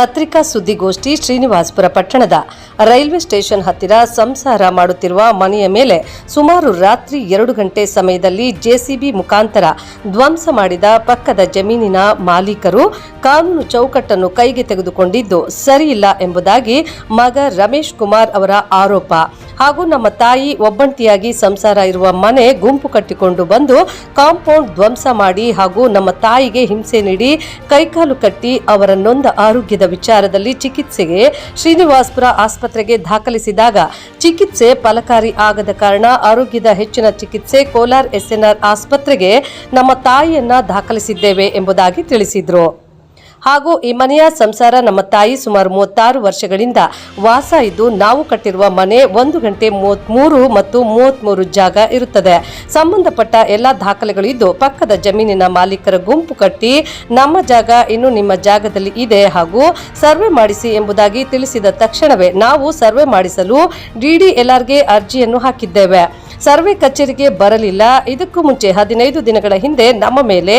ಪತ್ರಿಕಾ ಸುದ್ದಿಗೋಷ್ಠಿ ಶ್ರೀನಿವಾಸಪುರ ಪಟ್ಟಣದ ರೈಲ್ವೆ ಸ್ಟೇಷನ್ ಹತ್ತಿರ ಸಂಸಾರ ಮಾಡುತ್ತಿರುವ ಮನೆಯ ಮೇಲೆ ಸುಮಾರು ರಾತ್ರಿ ಎರಡು ಗಂಟೆ ಸಮಯದಲ್ಲಿ ಜೆಸಿಬಿ ಮುಖಾಂತರ ಧ್ವಂಸ ಮಾಡಿದ ಪಕ್ಕದ ಜಮೀನಿನ ಮಾಲೀಕರು ಕಾನೂನು ಚೌಕಟ್ಟನ್ನು ಕೈಗೆ ತೆಗೆದುಕೊಂಡಿದ್ದು ಸರಿಯಿಲ್ಲ ಎಂಬುದಾಗಿ ಮಗ ರಮೇಶ್ ಕುಮಾರ್ ಅವರ ಆರೋಪ. ಹಾಗೂ ನಮ್ಮ ತಾಯಿ ಒಬ್ಬಂಟಿಯಾಗಿ ಸಂಸಾರ ಇರುವ ಮನೆ ಗುಂಪು ಕಟ್ಟಿಕೊಂಡು ಬಂದು ಕಾಂಪೌಂಡ್ ಧ್ವಂಸ ಮಾಡಿ ಹಾಗೂ ನಮ್ಮ ತಾಯಿಗೆ ಹಿಂಸೆ ನೀಡಿ ಕೈಕಾಲು ಕಟ್ಟಿ ಅವರ ನೊಂದ ಆರೋಗ್ಯದ ವಿಚಾರದಲ್ಲಿ ಚಿಕಿತ್ಸೆಗೆ ಶ್ರೀನಿವಾಸ್ಪುರ ಆಸ್ಪತ್ರೆಗೆ ದಾಖಲಿಸಿದಾಗ ಚಿಕಿತ್ಸೆ ಫಲಕಾರಿ ಆಗದ ಕಾರಣ ಆರೋಗ್ಯದ ಹೆಚ್ಚಿನ ಚಿಕಿತ್ಸೆ ಕೋಲಾರ್ ಎಸ್ಎನ್ಆರ್ ಆಸ್ಪತ್ರೆಗೆ ನಮ್ಮ ತಾಯಿಯನ್ನ ದಾಖಲಿಸಿದ್ದೇವೆ ಎಂಬುದಾಗಿ ತಿಳಿಸಿದ್ರು. ಹಾಗೂ ಈ ಮನೆಯ ಸಂಸಾರ ನಮ್ಮ ತಾಯಿ ಸುಮಾರು ಮೂವತ್ತಾರು ವರ್ಷಗಳಿಂದ ವಾಸ ಇದ್ದು ನಾವು ಕಟ್ಟಿರುವ ಮನೆ ಒಂದು ಗಂಟೆ ಮೂವತ್ಮೂರು ಮತ್ತು ಮೂವತ್ಮೂರು ಜಾಗ ಇರುತ್ತದೆ. ಸಂಬಂಧಪಟ್ಟ ಎಲ್ಲ ದಾಖಲೆಗಳು ಇದ್ದು ಪಕ್ಕದ ಜಮೀನಿನ ಮಾಲೀಕರ ಗುಂಪು ಕಟ್ಟಿ ನಮ್ಮ ಜಾಗ ಇನ್ನು ನಿಮ್ಮ ಜಾಗದಲ್ಲಿ ಇದೆ ಹಾಗೂ ಸರ್ವೆ ಮಾಡಿಸಿ ಎಂಬುದಾಗಿ ತಿಳಿಸಿದ ತಕ್ಷಣವೇ ನಾವು ಸರ್ವೆ ಮಾಡಿಸಲು ಡಿಡಿಎಲ್ಆರ್ಗೆ ಅರ್ಜಿಯನ್ನು ಹಾಕಿದ್ದೇವೆ. ಸರ್ವೆ ಕಚೇರಿಗೆ ಬರಲಿಲ್ಲ. ಇದಕ್ಕೂ ಮುಂಚೆ ಹದಿನೈದು ದಿನಗಳ ಹಿಂದೆ ನಮ್ಮ ಮೇಲೆ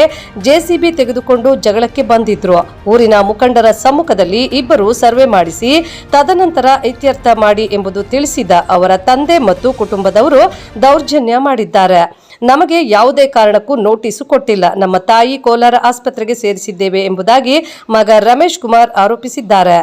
ಜೆಸಿಬಿ ತೆಗೆದುಕೊಂಡು ಜಗಳಕ್ಕೆ ಬಂದಿದ್ರು. ಊರಿನ ಮುಖಂಡರ ಸಮ್ಮುಖದಲ್ಲಿ ಇಬ್ಬರು ಸರ್ವೆ ಮಾಡಿಸಿ ತದನಂತರ ಇತ್ಯರ್ಥ ಮಾಡಿ ಎಂಬುದು ತಿಳಿಸಿದ ಅವರ ತಂದೆ ಮತ್ತು ಕುಟುಂಬದವರು ದೌರ್ಜನ್ಯ ಮಾಡಿದ್ದಾರೆ. ನಮಗೆ ಯಾವುದೇ ಕಾರಣಕ್ಕೂ ನೋಟಿಸು ಕೊಟ್ಟಿಲ್ಲ. ನಮ್ಮ ತಾಯಿ ಕೋಲಾರ ಆಸ್ಪತ್ರೆಗೆ ಸೇರಿಸಿದ್ದೇವೆ ಎಂಬುದಾಗಿ ಮಗ ರಮೇಶ್ ಕುಮಾರ್ ಆರೋಪಿಸಿದ್ದಾರೆ.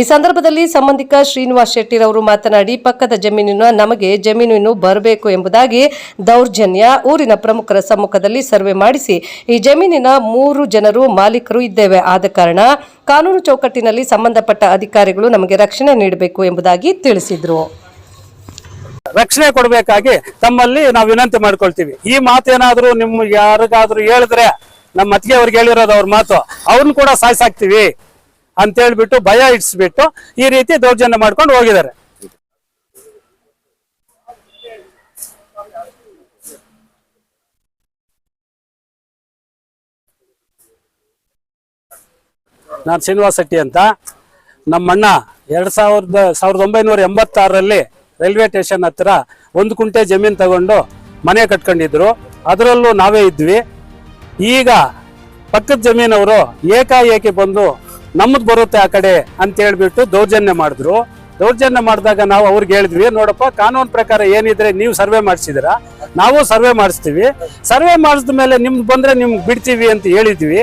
ಈ ಸಂದರ್ಭದಲ್ಲಿ ಸಂಬಂಧಿಕ ಶ್ರೀನಿವಾಸ್ ಶೆಟ್ಟಿರವರು ಮಾತನಾಡಿ, ಪಕ್ಕದ ಜಮೀನಿನ ನಮಗೆ ಜಮೀನು ಬರಬೇಕು ಎಂಬುದಾಗಿ ದೌರ್ಜನ್ಯ ಊರಿನ ಪ್ರಮುಖರ ಸಮ್ಮುಖದಲ್ಲಿ ಸರ್ವೆ ಮಾಡಿಸಿ, ಈ ಜಮೀನಿನ ಮೂರು ಜನರು ಮಾಲೀಕರು ಇದ್ದೇವೆ. ಆದ ಕಾರಣ ಕಾನೂನು ಚೌಕಟ್ಟಿನಲ್ಲಿ ಸಂಬಂಧಪಟ್ಟ ಅಧಿಕಾರಿಗಳು ನಮಗೆ ರಕ್ಷಣೆ ನೀಡಬೇಕು ಎಂಬುದಾಗಿ ತಿಳಿಸಿದರು. ರಕ್ಷಣೆ ಕೊಡಬೇಕಾಗಿ ತಮ್ಮಲ್ಲಿ ನಾವು ವಿನಂತಿ ಮಾಡ್ಕೊಳ್ತೀವಿ. ಈ ಮಾತೇನಾದ್ರೂ ನಿಮ್ ಯಾರಿಗಾದ್ರೂ ಹೇಳಿದ್ರೆ, ನಮ್ಮ ಅತ್ತಿಗೆ ಅವ್ರಿಗೆ ಹೇಳಿರೋದು ಅವ್ರ ಮಾತು, ಅವ್ರನ್ನ ಕೂಡ ಸಾಯ್ಸಾಕ್ತಿವಿ. ಅಂತ ಹೇಳ್ಬಿಟ್ಟು ಭಯ ಇಡ್ಸ್ಬಿಟ್ಟು ಈ ರೀತಿ ದೌರ್ಜನ್ಯ ಮಾಡ್ಕೊಂಡು ಹೋಗಿದ್ದಾರೆ. ನಾನು ಶ್ರೀನಿವಾಸ ಶೆಟ್ಟಿ ಅಂತ. ನಮ್ಮಣ್ಣ ಎರಡ್ ಸಾವಿರದ ಸಾವಿರದ ಒಂಬೈನೂರ ಎಂಬತ್ತಾರರಲ್ಲಿ ರೈಲ್ವೆ ಸ್ಟೇಷನ್ ಹತ್ರ ಒಂದು ಕುಂಟೆ ಜಮೀನ್ ತಗೊಂಡು ಮನೆ ಕಟ್ಕೊಂಡಿದ್ರು. ಅದರಲ್ಲೂ ನಾವೇ ಇದ್ವಿ. ಈಗ ಪಕ್ಕದ ಜಮೀನವರು ಏಕಾಏಕಿ ಬಂದು ನಮ್ಮದು ಬರುತ್ತೆ ಆ ಕಡೆ ಅಂತ ಹೇಳ್ಬಿಟ್ಟು ದೌರ್ಜನ್ಯ ಮಾಡಿದ್ರು. ದೌರ್ಜನ್ಯ ಮಾಡಿದಾಗ ನಾವು ಅವ್ರಿಗೆ ಹೇಳಿದ್ವಿ, ನೋಡಪ್ಪ, ಕಾನೂನು ಪ್ರಕಾರ ಏನಿದ್ರೆ ನೀವು ಸರ್ವೆ ಮಾಡಿಸಿದಿರ ನಾವು ಸರ್ವೆ ಮಾಡಿಸ್ತೀವಿ. ಸರ್ವೆ ಮಾಡಿಸಿದ ಮೇಲೆ ನಿಮ್ದು ಬಂದ್ರೆ ನಿಮ್ಗೆ ಬಿಡ್ತೀವಿ ಅಂತ ಹೇಳಿದ್ವಿ.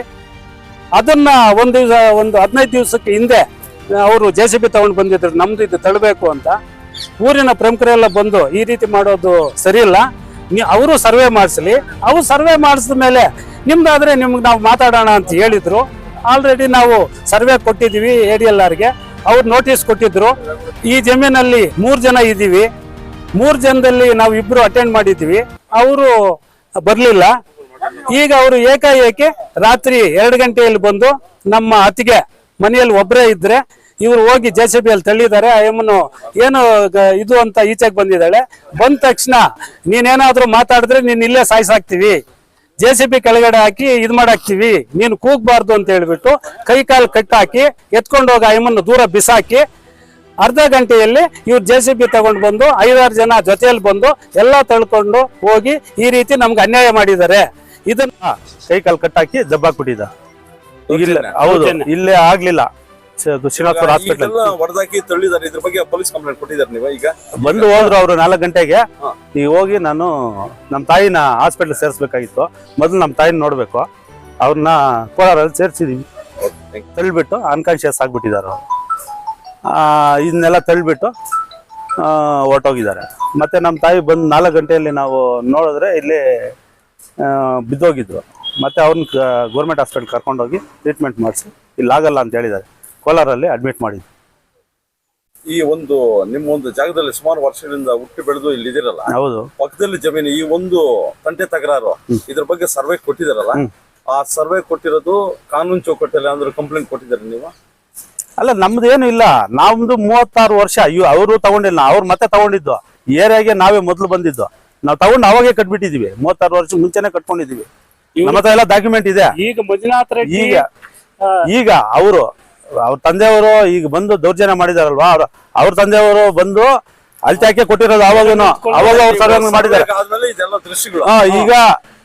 ಅದನ್ನ ಒಂದು ದಿವಸ, ಒಂದು ಹದಿನೈದು ದಿವಸಕ್ಕೆ ಹಿಂದೆ ಅವರು ಜೆ ಸಿ ಬಿ ತಗೊಂಡು ಬಂದಿದ್ರು, ನಮ್ದು ಇದು ತಳ್ಳಬೇಕು ಅಂತ. ಊರಿನ ಪ್ರಮುಖರೆಲ್ಲ ಬಂದು, ಈ ರೀತಿ ಮಾಡೋದು ಸರಿಯಿಲ್ಲ. ಅವರು ಸರ್ವೆ ಮಾಡಿಸ್ಲಿ. ಅವ್ರು ಸರ್ವೆ ಮಾಡಿಸಿದ ಮೇಲೆ ನಿಮ್ದಾದ್ರೆ ನಿಮ್ಗೆ ನಾವು ಮಾತಾಡೋಣ ಅಂತ ಹೇಳಿದ್ರು. ಆಲ್ರೆಡಿ ನಾವು ಸರ್ವೆ ಕೊಟ್ಟಿದ್ದೀವಿ ಎ ಡಿ ಎಲ್ ಆರ್ಗೆ ಅವ್ರು ನೋಟಿಸ್ ಕೊಟ್ಟಿದ್ರು. ಈ ಜಮೀನಲ್ಲಿ ಮೂರು ಜನ ಇದ್ದೀವಿ. ಮೂರು ಜನದಲ್ಲಿ ನಾವು ಇಬ್ರು ಅಟೆಂಡ್ ಮಾಡಿದ್ದೀವಿ. ಅವರು ಬರಲಿಲ್ಲ. ಈಗ ಅವರು ಏಕಾಏಕಿ ರಾತ್ರಿ ಎರಡು ಗಂಟೆಯಲ್ಲಿ ಬಂದು ನಮ್ಮ ಅತ್ತಿಗೆ ಮನೆಯಲ್ಲಿ ಒಬ್ಬರೇ ಇದ್ರೆ ಇವರು ಹೋಗಿ ಜೆ ಸಿ ಬಿ ಅಲ್ಲಿ ತಳ್ಳಿದ್ದಾರೆ. ಅಯ್ಯಮ್ಮನು ಏನು ಇದು ಅಂತ ಈಚೆಗೆ ಬಂದಿದ್ದಾಳೆ. ಬಂದ ತಕ್ಷಣ ನೀನೇನಾದರೂ ಮಾತಾಡಿದ್ರೆ ನೀನು ಇಲ್ಲೇ ಸಾಯಿಸಾಕ್ತಿವಿ. ಜೆ ಸಿ ಬಿ ಕೆಳಗಡೆ ಹಾಕಿ ಇದ್ ಮಾಡಾಕ್ತಿವಿ. ನೀನು ಕೂಗ್ಬಾರ್ದು ಅಂತ ಹೇಳ್ಬಿಟ್ಟು ಕೈ ಕಾಲು ಕಟ್ಟಾಕಿ ಎತ್ಕೊಂಡು ಹೋಗಿ ದೂರ ಬಿಸಾಕಿ ಅರ್ಧ ಗಂಟೆಯಲ್ಲಿ ಇವ್ರು ಜೆ ಸಿ ಬಿ ತಗೊಂಡು ಬಂದು ಐದಾರು ಜನ ಜೊತೆಯಲ್ಲಿ ಬಂದು ಎಲ್ಲ ತಳ್ಕೊಂಡು ಹೋಗಿ ಈ ರೀತಿ ನಮ್ಗೆ ಅನ್ಯಾಯ ಮಾಡಿದ್ದಾರೆ. ಇದನ್ನ ಕೈ ಕಾಲು ಕಟ್ಟಾಕಿ ದಬ್ಬಾಕ್ಬಿಟ್ಟಿದ್ದ ಹೌದು. ಇಲ್ಲೇ ಆಗ್ಲಿಲ್ಲ. ಶ್ರೀನಿವಾಸಪುರ ಹಾಸ್ಪಿಟಲ್ ಹೊಡೆದಾಕಿ ತಳ್ಳಿದ್ದಾರೆ ಇದ್ರ ಬಗ್ಗೆ ಪೊಲೀಸ್ ಕಂಪ್ಲೇಂಟ್ ಕೊಟ್ಟಿದ್ದಾರೆ ನೀವು ಈಗ. ಬಂದು ಹೋದ್ರು ಅವರು ನಾಲ್ಕು ಗಂಟೆಗೆ. ಈಗ ಹೋಗಿ ನಾನು ನಮ್ಮ ತಾಯಿನ ಹಾಸ್ಪಿಟಲ್ ಸೇರಿಸ್ಬೇಕಾಗಿತ್ತು. ಮೊದಲು ನಮ್ಮ ತಾಯಿನ ನೋಡ್ಬೇಕು. ಅವ್ರನ್ನ ಕೋಲಾರಲ್ಲಿ ಸೇರಿಸಿದೀವಿ. ತಳ್ಳಿಬಿಟ್ಟು ಅನ್ಕಾನ್ಶಿಯಸ್ ಆಗ್ಬಿಟ್ಟಿದ್ದಾರೆ ಇದನ್ನೆಲ್ಲ ತಳ್ಳಿಬಿಟ್ಟು ಹೊರ್ಟೋಗಿದ್ದಾರೆ. ಮತ್ತೆ ನಮ್ಮ ತಾಯಿ ಬಂದು ನಾಲ್ಕು ಗಂಟೆಯಲ್ಲಿ ನಾವು ನೋಡಿದ್ರೆ ಇಲ್ಲಿ ಬಿದ್ದೋಗಿದ್ರು. ಮತ್ತೆ ಅವ್ರನ್ನ ಗೌರ್ಮೆಂಟ್ ಹಾಸ್ಪಿಟಲ್ ಕರ್ಕೊಂಡೋಗಿ ಟ್ರೀಟ್ಮೆಂಟ್ ಮಾಡಿಸಿ. ಇಲ್ಲಾಗಲ್ಲ ಅಂತ ಹೇಳಿದ್ದಾರೆ. ಕೋಲಾರಲ್ಲಿ ಅಡ್ಮಿಟ್ ಮಾಡಿದ್ವಿ ಈ ಒಂದು ನಿಮ್ಮ ಒಂದು ಜಾಗದಲ್ಲಿ ಸುಮಾರು ವರ್ಷಗಳಿಂದ ಹುಟ್ಟಿ ಬೆಳೆದು ಇಲ್ಲಿ ಇದಿರಲ್ಲ ಹೌದು. ಪಕ್ಕದಲ್ಲಿ ಜಮೀನು ಈ ಒಂದು ತಂಟೆ ತಕರಾರು ಇದ್ರ ಬಗ್ಗೆ ಸರ್ವೆ ಕೊಟ್ಟಿದಾರಲ್ಲ ಆ ಸರ್ವೆ ಕೊಟ್ಟಿರೋದು ಕಾನೂನು ಚೌಕಟ್ಟಲ್ಲಿ ಅಂದ್ರೆ ಕಂಪ್ಲೇಂಟ್ ಕೊಟ್ಟಿದ್ದಾರೆ ನೀವು? ಅಲ್ಲ ನಮ್ದು ಏನು ಇಲ್ಲ. ನಮ್ದು ಮೂವತ್ತಾರು ವರ್ಷ. ಅಯ್ಯೋ ಅವರು ತಗೊಂಡಿಲ್ಲ. ಅವ್ರು ಮತ್ತೆ ತಗೊಂಡಿದ್ದು. ಏರಿಯಾಗೆ ನಾವೇ ಮೊದಲು ಬಂದಿದ್ದು. ನಾವು ತಗೊಂಡು ಅವಾಗೇ ಕಟ್ಬಿಟ್ಟಿದೀವಿ ಮೂವತ್ತಾರು ವರ್ಷ ಮುಂಚೆನೆ ಕಟ್ಕೊಂಡಿದೀವಿ ನಮ್ಮ ಹತ್ರ ಎಲ್ಲ ಡಾಕ್ಯುಮೆಂಟ್ ಇದೆ. ಈಗ ಮಂಜುನಾಥ್ ರೆಡ್ಡಿ ಈಗ ಈಗ ಅವರು ಅವ್ರ ತಂದೆಯವರು ಈಗ ಬಂದು ದೌರ್ಜನ್ಯ ಮಾಡಿದಾರಲ್ವಾ? ಅವ್ರ ಅವ್ರ ತಂದೆಯವರು ಬಂದು ಅಲ್ತಾಕೆ ಕೊಟ್ಟಿರೋದು ಅವಾಗೇನು ಅವಾಗ ಅವ್ರು ಸರ್ವೆ ಮಾಡಿದ್ದಾರೆ. ಆದ್ಮೇಲೆ ಇದೆಲ್ಲ ದೃಶ್ಯಗಳು. ಹಾ ಈಗ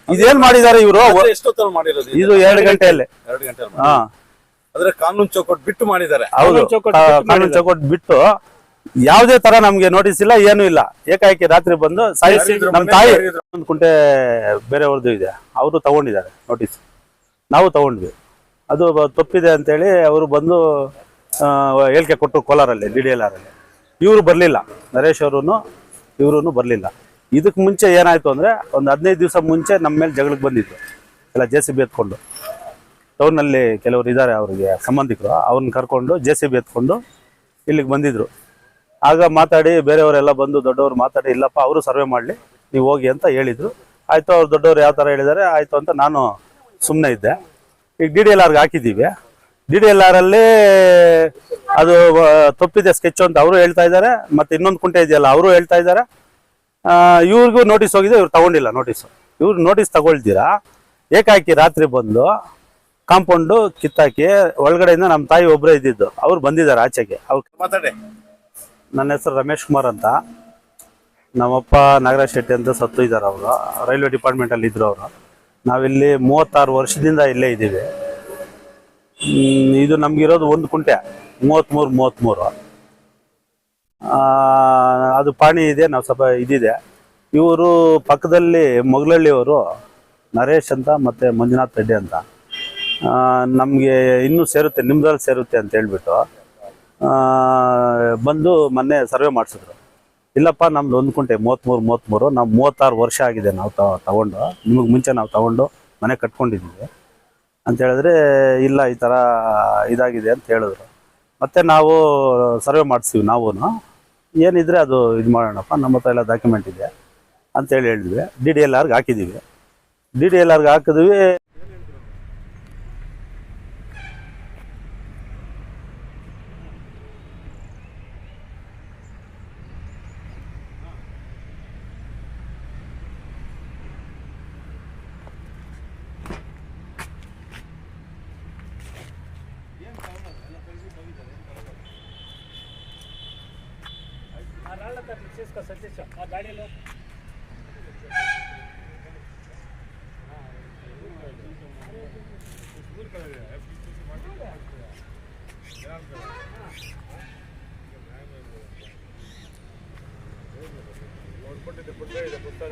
ಇದೇನ್ ಮಾಡಿದ್ದಾರೆ ಇವರು? ಮತ್ತೆ ಎಷ್ಟೊತ್ತಲ್ಲಿ ಮಾಡಿರೋದು ಇದು? ಎರಡು ಗಂಟೆಯಲ್ಲಿ. ಎರಡು ಗಂಟೆ ಹಾ. ಅಂದ್ರೆ ಕಾನೂನು ಚೌಕಟ್ ಬಿಟ್ಟು ಮಾಡಿದ್ದಾರೆ. ಹೌದು. ಕಾನೂನು ಚೌಕಟ್ ಬಿಟ್ಟು ಯಾವುದೇ ತರ ನಮ್ಗೆ ನೋಟಿಸ್ ಇಲ್ಲ ಏನೂ ಇಲ್ಲ. ಏಕಾಏಕಿ ರಾತ್ರಿ ಬಂದು ಸಾಯಿಸಿ ಯಾರಿದ್ರು ನಮ್ ತಾಯಿ ಕುಂಟೆ ಒಂದು ಕುಂಟೆ ಬೇರೆಯವ್ರದ್ದು ಇದೆ. ಅವರು ತಗೊಂಡಿದ್ದಾರೆ ನೋಟಿಸ್ ನಾವು ತಗೊಂಡ್ವಿ ಅದು ತಪ್ಪಿದೆ ಅಂತೇಳಿ ಅವರು ಬಂದು ಹೇಳಿಕೆ ಕೊಟ್ಟರು ಕೋಲಾರಲ್ಲಿ ಡಿ ಡಿ ಎಲ್ ಆರ್ ಅಲ್ಲಿ. ಇವರು ಬರಲಿಲ್ಲ. ನರೇಶ್ ಅವರು ಇವರು ಬರಲಿಲ್ಲ. ಇದಕ್ಕೆ ಮುಂಚೆ ಏನಾಯಿತು ಅಂದರೆ, ಒಂದು ಹದಿನೈದು ದಿವಸ ಮುಂಚೆ ನಮ್ಮ ಮೇಲೆ ಜಗಳಕ್ಕೆ ಬಂದಿತ್ತು ಎಲ್ಲ ಜೆ ಸಿ ಬಿ ಎತ್ಕೊಂಡು. ಟೌನಲ್ಲಿ ಕೆಲವರು ಇದ್ದಾರೆ ಅವರಿಗೆ ಸಂಬಂಧಿಕರು. ಅವ್ರನ್ನ ಕರ್ಕೊಂಡು ಜೆ ಸಿ ಬಿ ಎತ್ಕೊಂಡು ಇಲ್ಲಿಗೆ ಬಂದಿದ್ದರು ಆಗ ಮಾತಾಡಿ, ಬೇರೆಯವರೆಲ್ಲ ಬಂದು ದೊಡ್ಡವರು ಮಾತಾಡಿ, ಇಲ್ಲಪ್ಪ, ಅವರು ಸರ್ವೆ ಮಾಡಲಿ, ನೀವು ಹೋಗಿ ಅಂತ ಹೇಳಿದರು. ಆಯಿತು, ಅವ್ರು ದೊಡ್ಡವರು ಯಾವ ಥರ ಹೇಳಿದ್ದಾರೆ ಆಯಿತು ಅಂತ ನಾನು ಸುಮ್ಮನೆ ಇದ್ದೆ. ಈಗ ಡಿ ಡಿ ಎಲ್ ಆರ್ಗೆ ಹಾಕಿದ್ದೀವಿ. ಡಿ ಡಿ ಎಲ್ ಆರಲ್ಲಿ ಅದು ತಪ್ಪಿದೆ ಸ್ಕೆಚ್ ಅಂತ ಅವರು ಹೇಳ್ತಾ ಇದ್ದಾರೆ. ಮತ್ತು ಇನ್ನೊಂದು ಕುಂಟೆ ಇದೆಯಲ್ಲ ಅವರು ಹೇಳ್ತಾ ಇದ್ದಾರೆ. ಇವ್ರಿಗೂ ನೋಟಿಸ್ ಹೋಗಿದೆ ಇವ್ರು ತಗೊಂಡಿಲ್ಲ ನೋಟಿಸ್. ಇವ್ರು ನೋಟಿಸ್ ತಗೊಳ್ತೀರಾ? ಏಕಾಕಿ ರಾತ್ರಿ ಬಂದು ಕಾಂಪೌಂಡು ಕಿತ್ತಾಕಿ ಒಳಗಡೆಯಿಂದ ನಮ್ಮ ತಾಯಿ ಒಬ್ಬರೇ ಇದ್ದಿದ್ದು. ಅವ್ರು ಬಂದಿದ್ದಾರೆ ಆಚೆಗೆ. ಅವ್ರು ಮಾತಾಡಿ. ನನ್ನ ಹೆಸರು ರಮೇಶ್ ಕುಮಾರ್ ಅಂತ. ನಮ್ಮಪ್ಪ ನಾಗರಾಜ್ ಶೆಟ್ಟಿ ಅಂತ ಸತ್ತು ಇದ್ದಾರೆ ಅವರು. ರೈಲ್ವೆ ಡಿಪಾರ್ಟ್ಮೆಂಟಲ್ಲಿ ಇದ್ರು ಅವರು. ನಾವಿಲ್ಲಿ ಮೂವತ್ತಾರು ವರ್ಷದಿಂದ ಇಲ್ಲೇ ಇದ್ದೀವಿ. ಇದು ನಮಗಿರೋದು ಒಂದು ಕುಂಟೆ ಮೂವತ್ತ್ಮೂರು ಮೂವತ್ತ್ಮೂರು ಅದು ಪಾಣಿ ಇದೆ, ನಾವು ಸ್ವಲ್ಪ ಇದಿದೆ. ಇವರು ಪಕ್ಕದಲ್ಲಿ ಮೊಗಲಳ್ಳಿಯವರು, ನರೇಶ್ ಅಂತ ಮತ್ತು ಮಂಜುನಾಥ್ ರೆಡ್ಡಿ ಅಂತ. ನಮಗೆ ಇನ್ನೂ ಸೇರುತ್ತೆ, ನಿಮ್ದ್ರಲ್ಲಿ ಸೇರುತ್ತೆ ಅಂತ ಹೇಳ್ಬಿಟ್ಟು ಬಂದು ಮೊನ್ನೆ ಸರ್ವೆ ಮಾಡಿಸಿದ್ರು. ಇಲ್ಲಪ್ಪ, ನಮ್ದು ಒಂದು ಕುಂಟೆ ಮೂವತ್ತ್ಮೂರು ಮೂವತ್ತ್ಮೂರು ನಾವು ಮೂವತ್ತಾರು ವರ್ಷ ಆಗಿದೆ ನಾವು ತಗೊಂಡು. ನಿಮಗೆ ಮುಂಚೆ ನಾವು ತಗೊಂಡು ಮನೆ ಕಟ್ಕೊಂಡಿದ್ದೀವಿ ಅಂತ ಹೇಳಿದ್ರೆ, ಇಲ್ಲ, ಈ ಥರ ಇದಾಗಿದೆ ಅಂತ ಹೇಳಿದ್ರು. ಮತ್ತೆ ನಾವು ಸರ್ವೆ ಮಾಡಿಸ್ತೀವಿ ನಾವು ಏನಿದ್ರೆ ಅದು ಇದು ಮಾಡೋಣಪ್ಪ, ನಮ್ಮ ಹತ್ರ ಎಲ್ಲ ಡಾಕ್ಯುಮೆಂಟ್ ಇದೆ ಅಂತೇಳಿ ಹೇಳಿದ್ವಿ. ಡಿ ಡಿ ಎಲ್ ಆರ್ಗೆ ಹಾಕಿದ್ದೀವಿ ಡಿ ಡಿ ಎಲ್ ಆರ್ಗೆ ಹಾಕಿದ್ವಿ. ಹೇಳತ್ತ ಸತೀಶ್ ಆ ಗಾಡಿಯಲ್ಲಿ ನೋಡ್ಬಿಟ್ಟಿದ್ದೆ ಪುಟ್ಟ ಇದೆ ಪುಟ್ಟ